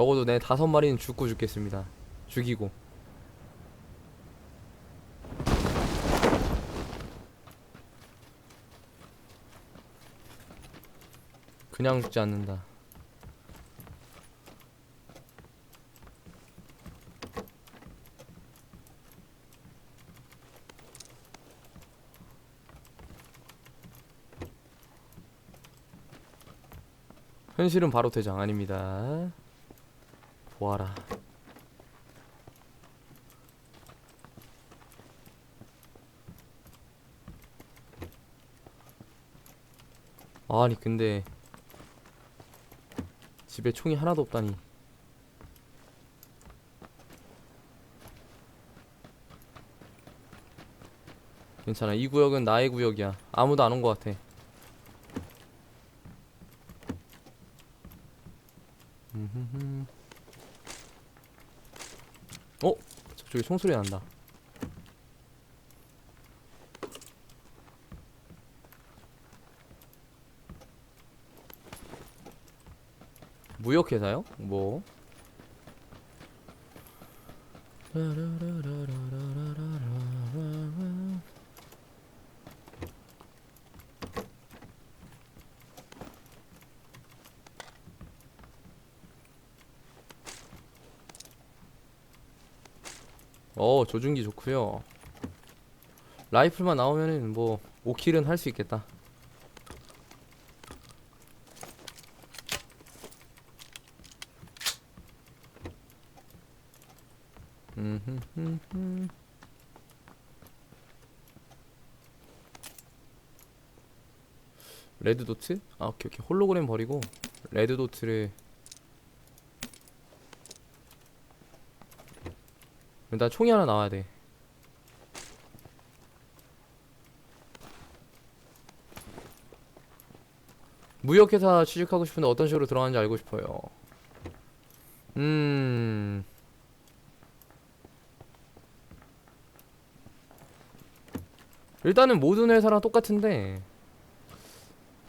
적어도 내 다섯 마리는 죽고 죽겠습니다. 죽이고. 그냥 죽지 않는다. 현실은 바로 퇴장 아닙니다. 보아라. 아니 근데 집에 총이 하나도 없다니. 괜찮아. 이 구역은 나의 구역이야. 아무도 안 온 것 같아. 음흠흠. 어? 저쪽에 총소리 난다. 무역회사요? 뭐? 어 조준기 좋고요 라이플만 나오면은 뭐 5킬은 할 수 있겠다 음흠흠흠. 레드 도트? 아 오케이 오케이 홀로그램 버리고 레드 도트를 일단 총이 하나 나와야 돼. 무역회사 취직하고 싶은데 어떤 식으로 들어가는지 알고 싶어요. 음. 일단은 모든 회사랑 똑같은데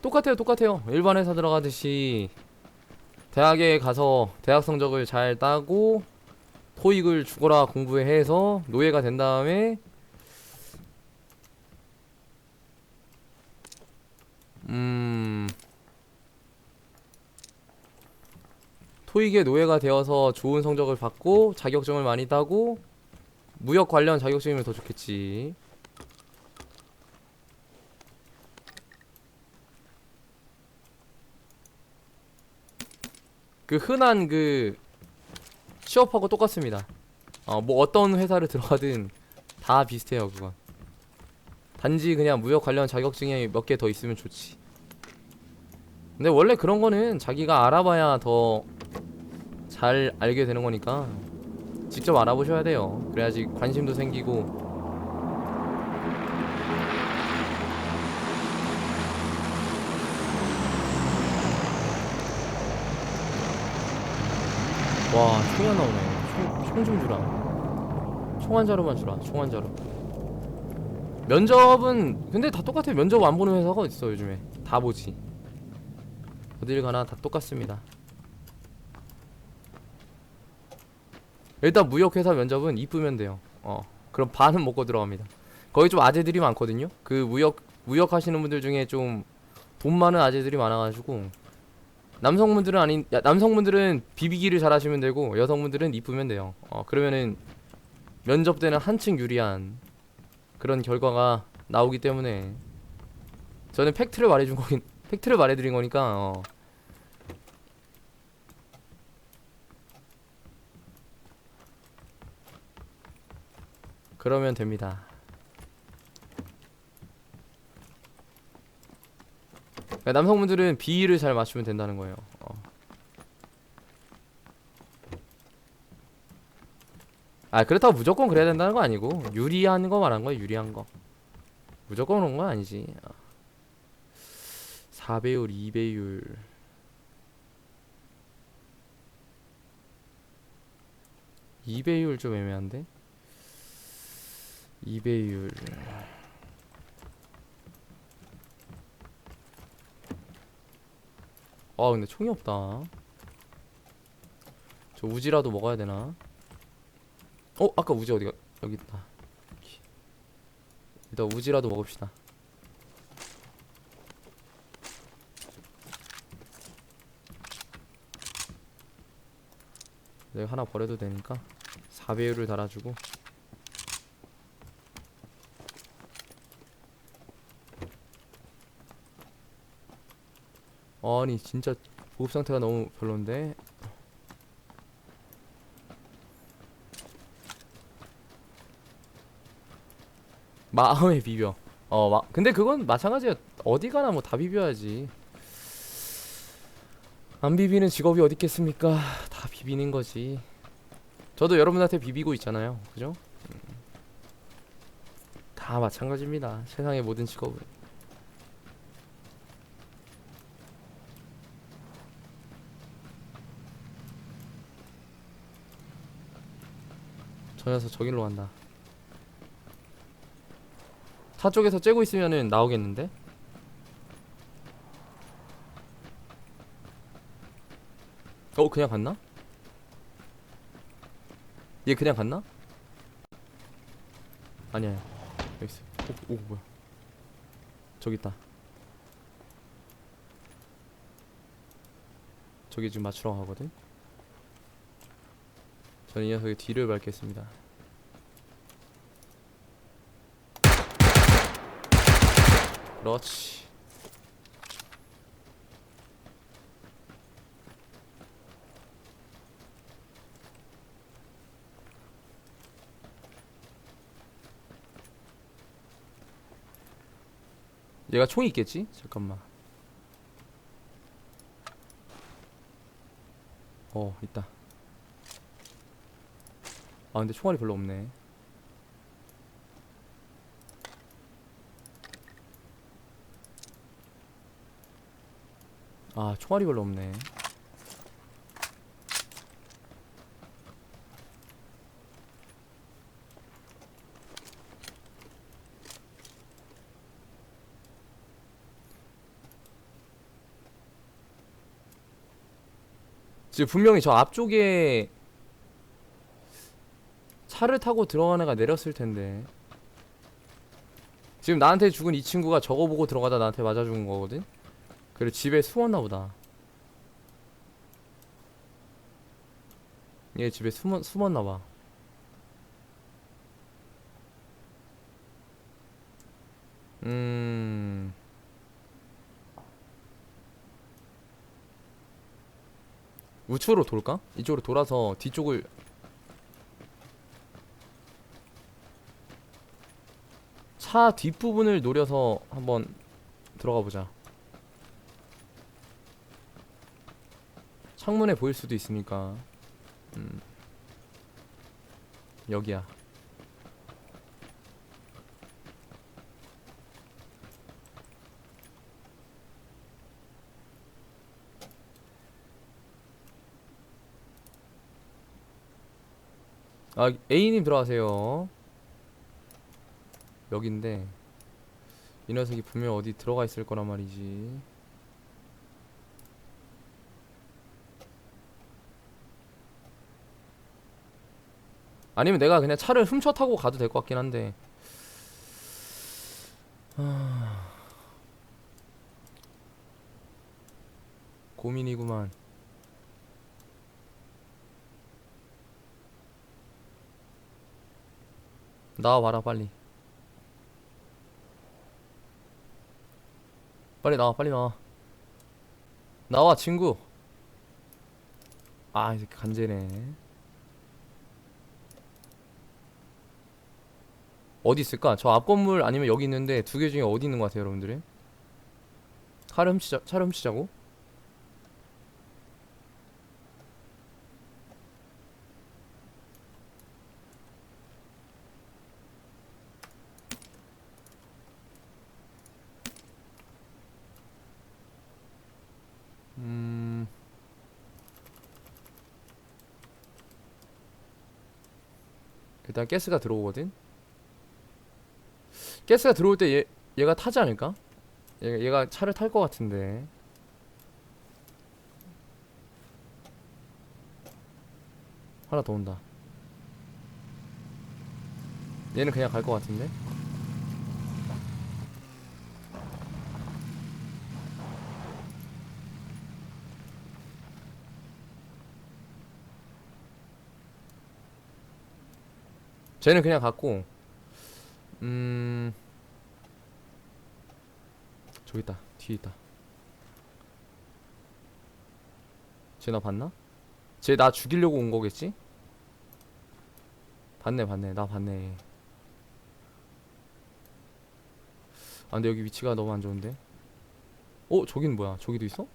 똑같아요 똑같아요 일반 회사 들어가듯이 대학에 가서 대학 성적을 잘 따고 토익을 죽어라 공부해서 노예가 된 다음에 음 토익의 노예가 되어서 좋은 성적을 받고 자격증을 많이 따고 무역 관련 자격증이면 더 좋겠지. 그 흔한 그 취업하고 똑같습니다. 어, 뭐 어떤 회사를 들어가든 다 비슷해요, 그건. 단지 그냥 무역 관련 자격증이 몇 개 더 있으면 좋지. 근데 원래 그런 거는 자기가 알아봐야 더 잘 알게 되는 거니까 직접 알아보셔야 돼요. 그래야지 관심도 생기고 와 총이 안 나오네. 총 좀 주라. 총 한 자루만 주라. 총 한 자루 면접은 근데 다 똑같아요. 면접 안 보는 회사가 어딨어 요즘에. 다 보지. 어딜 가나 다 똑같습니다. 일단 무역회사 면접은 이쁘면 돼요. 어 그럼 반은 먹고 들어갑니다. 거기 좀 아재들이 많거든요. 그 무역 무역 하시는 분들 중에 좀 돈 많은 아재들이 많아가지고 남성분들은 아닌 야, 남성분들은 비비기를 잘 하시면 되고 여성분들은 이쁘면 돼요. 어 그러면은 면접 때는 한층 유리한 그런 결과가 나오기 때문에 저는 팩트를 말해준 거긴 팩트를 말해드린 거니까 어. 그러면 됩니다. 그러니까 남성분들은 비위를 잘 맞추면 된다는 거예요. 어. 아 그렇다고 무조건 그래야 된다는 거 아니고 유리한 거 말한 거야 유리한 거. 무조건 그런 건 아니지. 어. 4배율, 2배율. 2배율 좀 애매한데? 2배율. 아 근데 총이 없다 저 우지라도 먹어야 되나? 어 아까 우지 어디가 여기 있다. 일단 우지라도 먹읍시다. 내가 하나 버려도 되니까 4배율을 달아주고 아니 진짜 보급 상태가 너무 별론데? 마음에 비벼. 어 마, 근데 그건 마찬가지야. 어디 가나 뭐 다 비벼야지. 안 비비는 직업이 어디 있겠습니까? 다 비비는 거지. 저도 여러분한테 비비고 있잖아요. 그죠? 음. 다 마찬가지입니다. 세상의 모든 직업은 저 녀석 저길로 간다. 차 쪽에서 째고 있으면은 나오겠는데? 어 그냥 갔나? 얘 그냥 갔나? 아니야 여기 있어. 오, 오 뭐야. 저기 있다. 저기 지금 맞추러 가거든? 저는 이 녀석의 뒤를 밟겠습니다 그렇지. 얘가 총이 있겠지? 잠깐만. 어 있다. 아 근데 총알이 별로 없네 아 총알이 별로 없네. 지금 분명히 저 앞쪽에 차를 타고 들어간 애가 내렸을 텐데. 지금 나한테 죽은 이 친구가 저거 보고 들어가다 나한테 맞아 죽은 거거든 그리고 집에 숨었나 보다 얘 집에 숨었, 숨었나 봐 음... 우측으로 돌까? 이쪽으로 돌아서 뒤쪽을 차 뒷부분을 노려서 한번 들어가 보자. 창문에 보일 수도 있으니까. 음. 여기야. 아, A님 들어가세요. 여긴데 이 녀석이 분명 어디 들어가 있을 거란 말이지. 아니면 내가 그냥 차를 훔쳐 타고 가도 될 것 같긴 한데. 아... 고민이구만. 나와봐라 빨리. 빨리 나와 빨리 나와. 나와 친구. 아 이렇게 간제네 어디 있을까? 저 앞 건물 아니면 여기 있는데 두 개 중에 어디 있는 것 같아요 여러분들이? 차를 훔치자 차를 훔치자고? 음... 일단 가스가 들어오거든? 가스가 들어올 때 얘, 얘가 타지 않을까? 얘, 얘가 차를 탈 것 같은데 하나 더 온다. 얘는 그냥 갈 것 같은데? 쟤는 그냥 갔고, 음, 저기 있다. 뒤에 있다. 쟤 나 봤나? 쟤 나 죽이려고 온 거겠지? 봤네 봤네 나 봤네 아 근데 여기 위치가 너무 안 좋은데 어? 저긴 뭐야 저기도 있어?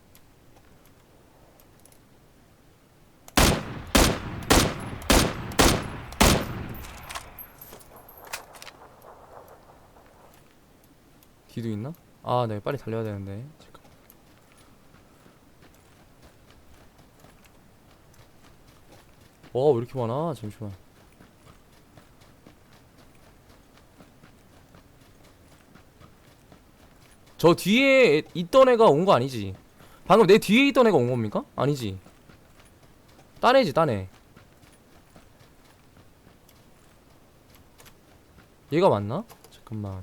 뒤도 있나? 아 네 빨리 달려야 되는데 잠깐 와 왜 이렇게 많아 잠시만 저 뒤에 있던 애가 온 거 아니지? 방금 내 뒤에 있던 애가 온 겁니까? 아니지. 딴 애지, 딴 애. 얘가 맞나? 잠깐만.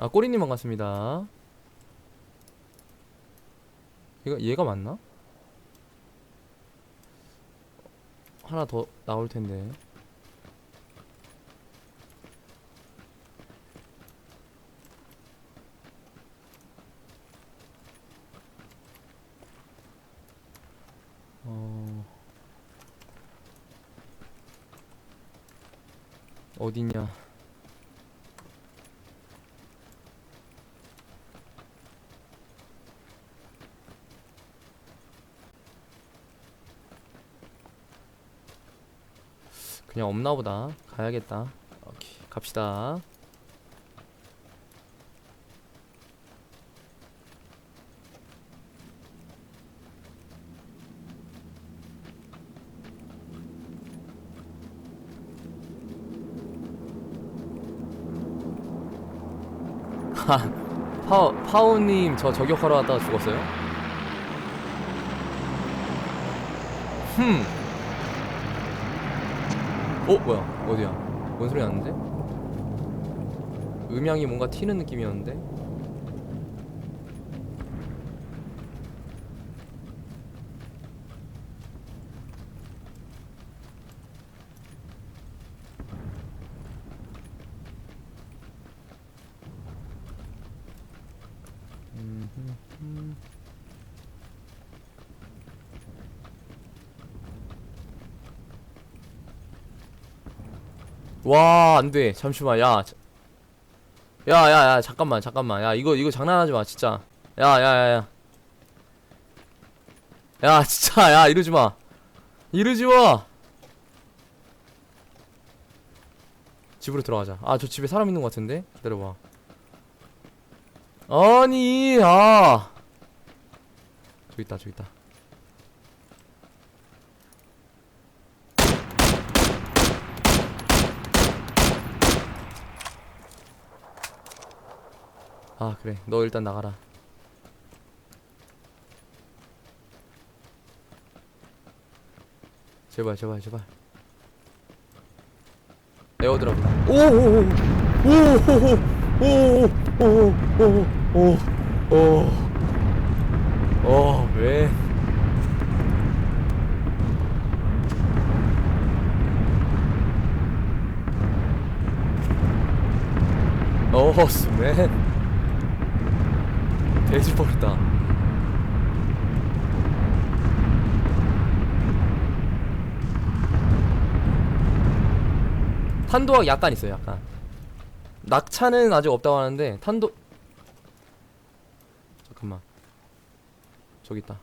아, 꼬리님 반갑습니다. 얘가, 얘가 맞나? 하나 더 나올 텐데. 어... 어딨냐? 그냥 없나 보다. 가야겠다. 오케이, 갑시다. 하, 파우, 파우님 저 저격하러 왔다가 죽었어요? 흠. 어, 뭐야? 어디야? 뭔 소리 나는데? 음향이 뭔가 튀는 느낌이었는데? 와, 안 돼. 잠시만, 야. 자- 야, 야, 야, 잠깐만, 잠깐만. 야, 이거, 이거 장난하지 마, 진짜. 야, 야, 야, 야. 야, 진짜, 야, 이러지 마. 이러지 마. 집으로 들어가자. 아, 저 집에 사람 있는 것 같은데? 기다려봐. 아니, 아. 저기 있다, 저기 있다. 아 그래. 너 일단 나가라. 제발 제발 제발. 에어드랍 오스맨 돼지 버렸다. 탄도가 약간 있어요, 약간. 낙차는 아직 없다고 하는데 탄도 잠깐만. 저기 있다.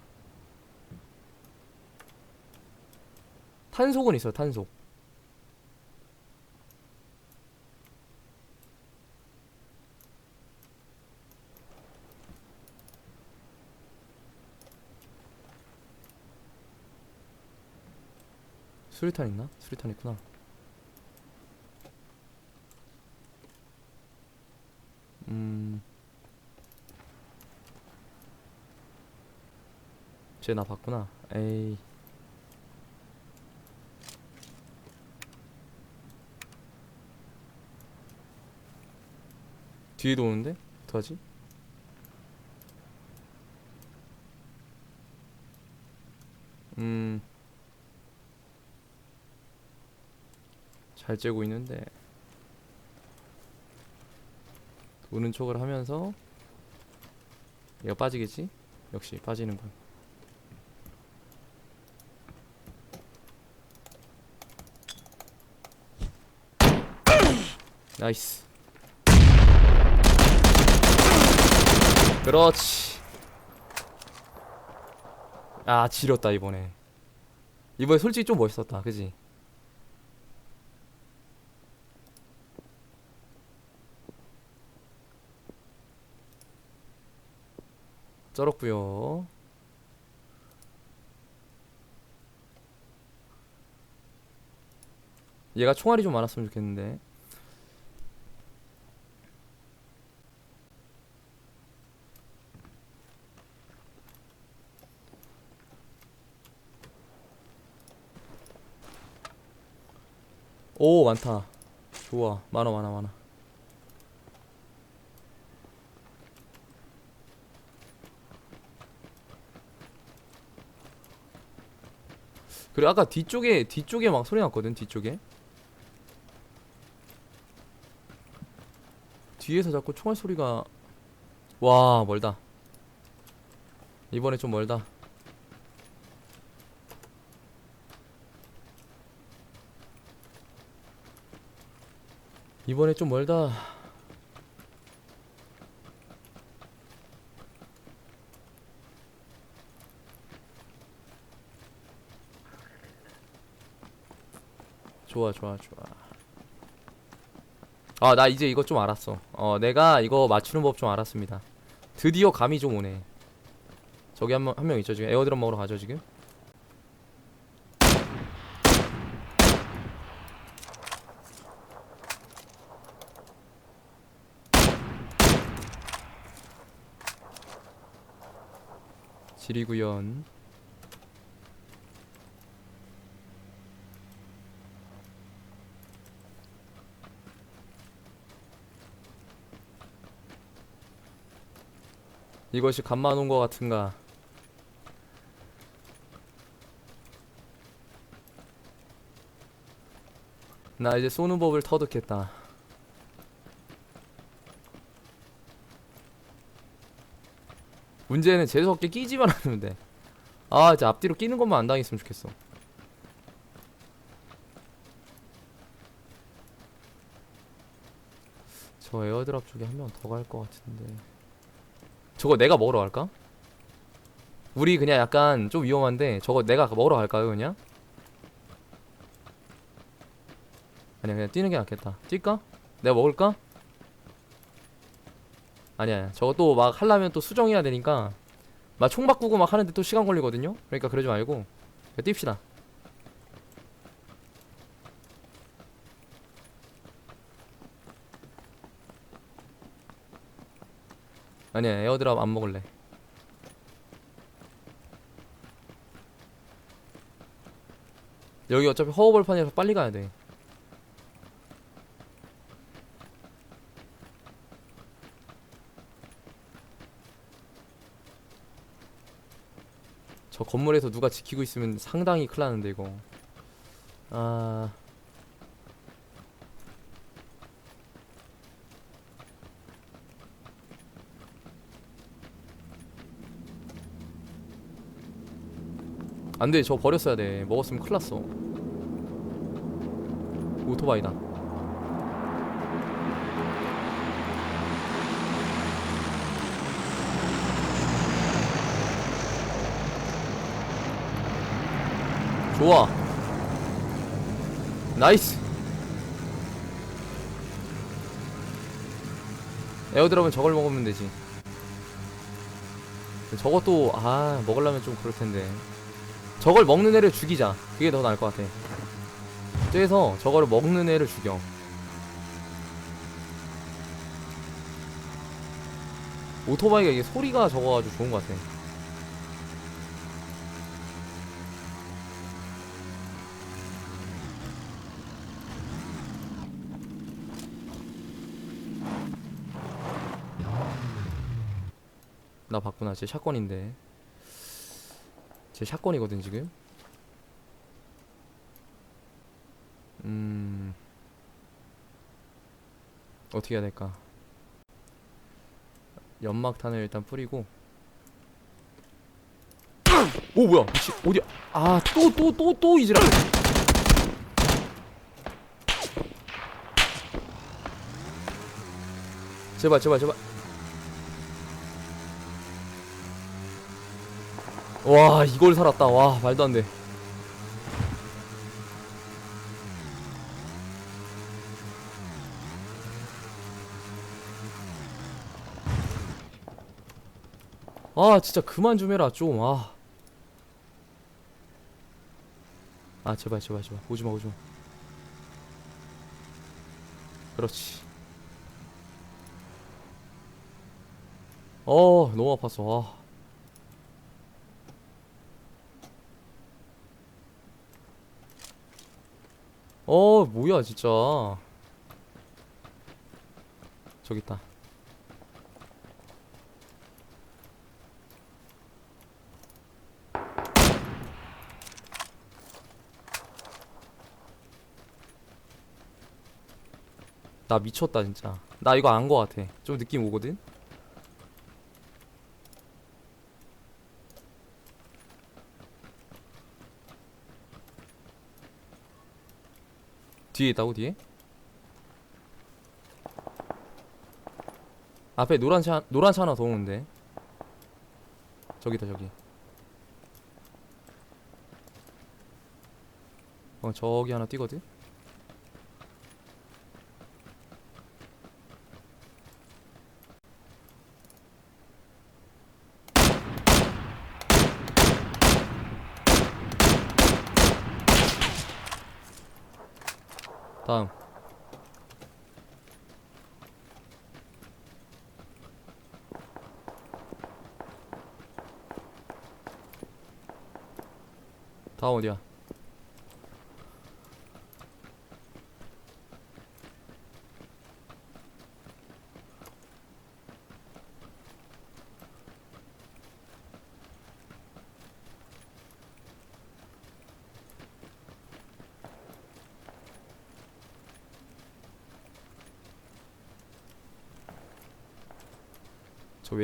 탄속은 있어요, 탄속. 수리탄 있나? 수리탄 있구나. 음. 쟤 나 봤구나 에이 뒤에도 오는데? 어떡하지? 음. 잘 째고 있는데. 도는 척을 하면서 얘가 빠지겠지? 역시 빠지는군. 나이스. 그렇지. 아, 지렸다 이번에. 이번에 솔직히 좀 멋있었다. 그지? 쩔었구요. 얘가 총알이 좀 많았으면 좋겠는데. 오 많다. 좋아. 많아 많아 많아. 그리고 아까 뒤쪽에 뒤쪽에 막 소리 났거든 뒤쪽에. 뒤에서 자꾸 총알 소리가 와 멀다. 이번에 좀 멀다. 이번에 좀 멀다 좋아 좋아 좋아. 아 나 이제 이거 좀 알았어. 어 내가 이거 맞추는 법 좀 알았습니다. 드디어 감이 좀 오네. 저기 한 명 한 명 있죠 지금? 에어드랍 먹으러 가죠 지금? 지리구연 이것이 간만 온 것 같은가? 나 이제 쏘는 법을 터득했다. 문제는 재수없게 끼지만 않으면 돼아 이제 앞뒤로 끼는 것만 안 당했으면 좋겠어. 저 에어드랍 쪽에 한 명 더 갈 것 같은데 저거 내가 먹으러 갈까? 우리 그냥 약간 좀 위험한데 저거 내가 먹으러 갈까요 그냥? 아니야 그냥 뛰는 게 낫겠다 뛸까? 내가 먹을까? 아니야. 저거 또 막 하려면 또 수정해야 되니까 막 총 바꾸고 막 하는데 또 시간 걸리거든요 그러니까 그러지 말고 뜁시다 아니야 에어드랍 안 먹을래. 여기 어차피 허허벌판이라서 빨리 가야 돼. 저 건물에서 누가 지키고 있으면 상당히 큰일 나는데 이거. 아... 안돼 저거 버렸어야 돼. 먹었으면 큰일 났어. 오토바이다. 좋아. 나이스. 에어드랍은 저걸 먹으면 되지. 저것도 아 먹으려면 좀 그럴 텐데 저걸 먹는 애를 죽이자. 그게 더 나을 것 같아. 쬐서 저거를 먹는 애를 죽여. 오토바이가 이게 소리가 적어가지고 좋은 것 같아. 나 봤구나. 제 샷건인데. 제 샷건이거든 지금. 음. 어떻게 해야 될까? 연막탄을 일단 뿌리고. 오 뭐야? 미치 어디야? 아 또 또 또 또 이지랄. 제발 제발 제발. 와 이걸 살았다. 와 말도 안 돼. 아 진짜 그만 좀 해라 좀 아. 아 제발 제발 제발 오지마 오지마 그렇지 어 너무 아팠어 아. 어 뭐야 진짜. 저기 있다. 나 미쳤다 진짜. 나 이거 안 거 같아. 좀 느낌 오거든 뒤에 있다고 뒤에? 앞에 노란 차 노란 차 하나 더 오는데. 저기다 저기. 어 저기 하나 뛰거든 다음. 다음 어디야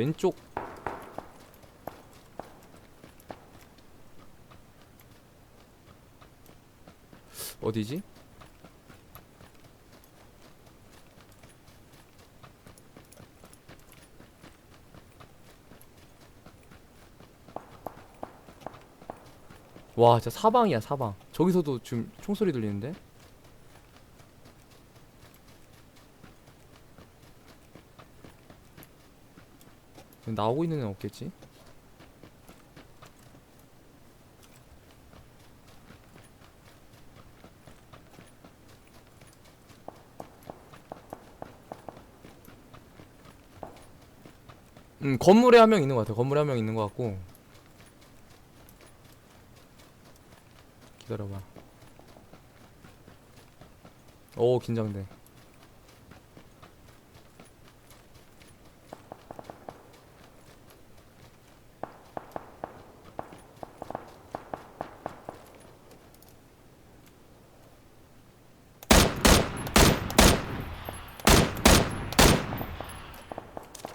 왼쪽 어디지? 와 진짜 사방이야 사방 저기서도 지금 총소리 들리는데? 나오고 있는 애는 없겠지? 음 건물에 한 명 있는 것 같아 건물에 한 명 있는 것 같고. 기다려봐. 오 긴장돼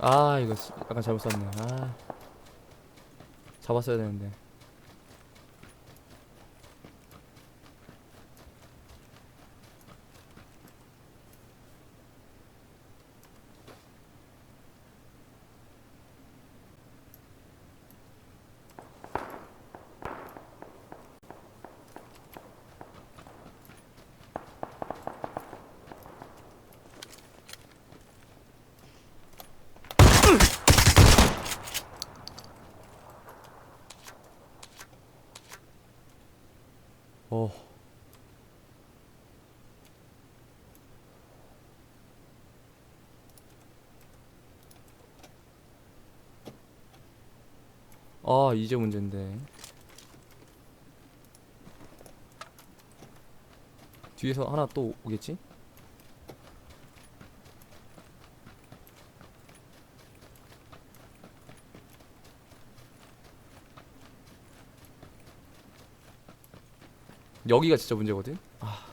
아 이거 씨, 약간 잘못 쐈네. 아. 잡았어야 되는데 아 이제 문제인데 뒤에서 하나 또 오겠지? 여기가 진짜 문제거든? 아.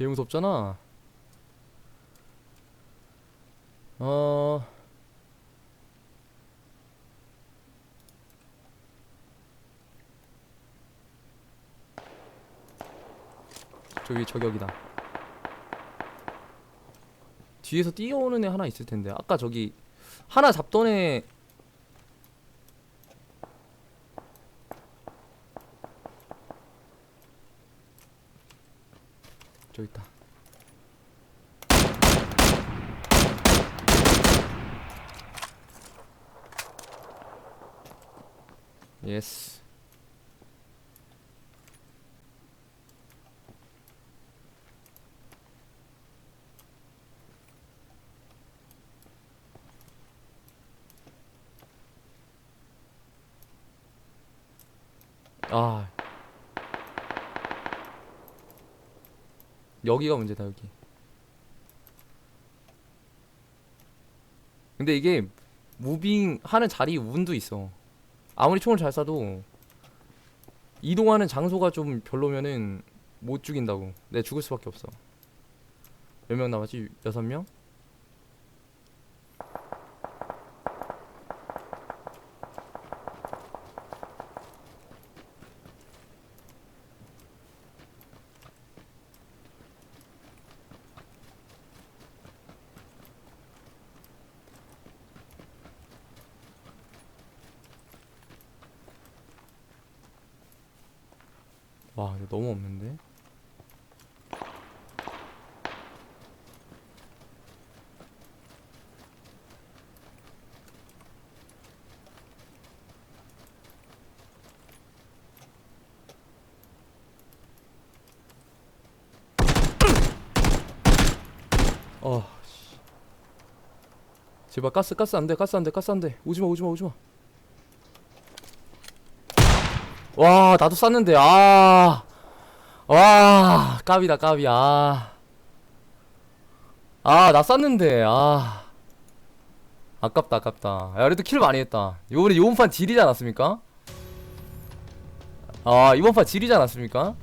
개 무섭잖아. 어. 저기 저격이다. 뒤에서 뛰어오는 애 하나 있을 텐데. 아까 저기 하나 잡던 애 저기 있다. 예스. 아. 여기가 문제다, 여기. 근데 이게 무빙 하는 자리 운도 있어. 아무리 총을 잘 쏴도 이동하는 장소가 좀 별로면은 못 죽인다고. 내 죽을 수밖에 없어. 몇 명 남았지? 여섯 명? 와, 이거 너무 없는데? 어, 씨. 제발 가스 가스 안 돼. 가스 안 돼. 가스 안 돼. 오지 마. 오지 마. 오지 마. 와, 나도 쐈는데. 아. 와, 까비다. 까비. 아. 아, 나 쐈는데. 아. 아깝다. 아깝다. 야, 그래도 킬 많이 했다. 요번에 요번 판 질이지 않았습니까? 아, 이번 판 질이지 않았습니까?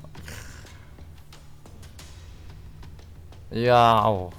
이야, 오.